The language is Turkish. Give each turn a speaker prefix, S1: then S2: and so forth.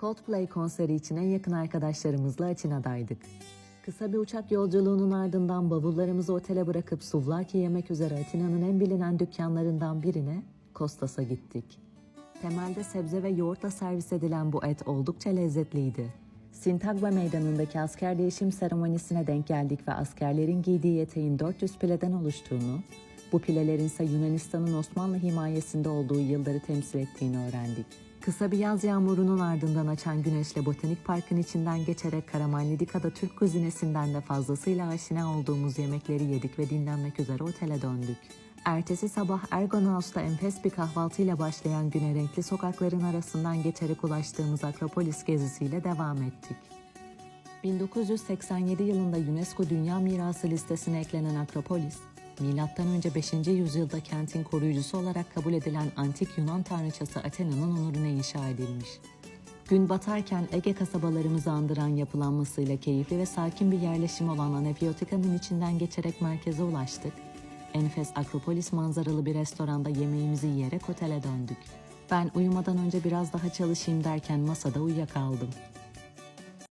S1: Coldplay konseri için en yakın arkadaşlarımızla Atina'daydık. Kısa bir uçak yolculuğunun ardından bavullarımızı otele bırakıp suvlaki yemek üzere Atina'nın en bilinen dükkanlarından birine Kostas'a gittik. Temelde sebze ve yoğurtla servis edilen bu et oldukça lezzetliydi. Sintagma meydanındaki asker değişim seremonisine denk geldik ve askerlerin giydiği eteğin 400 pileden oluştuğunu, bu pilelerin ise Yunanistan'ın Osmanlı himayesinde olduğu yılları temsil ettiğini öğrendik. Kısa bir yaz yağmurunun ardından açan güneşle botanik parkın içinden geçerek Karamanlidika'da Türk kuzinesinden de fazlasıyla aşina olduğumuz yemekleri yedik ve dinlenmek üzere otele döndük. Ertesi sabah Ergon House'da enfes bir kahvaltıyla başlayan güne renkli sokakların arasından geçerek ulaştığımız Akropolis gezisiyle devam ettik. 1987 yılında UNESCO Dünya Mirası listesine eklenen Akropolis, M.Ö. 5. yüzyılda kentin koruyucusu olarak kabul edilen antik Yunan tanrıçası Athena'nın onuruna inşa edilmiş. Gün batarken Ege kasabalarımızı andıran yapılanmasıyla keyifli ve sakin bir yerleşim olan Anefiotika'nın içinden geçerek merkeze ulaştık. Enfes Akropolis manzaralı bir restoranda yemeğimizi yiyerek otele döndük. Ben uyumadan önce biraz daha çalışayım derken masada uyuyakaldım.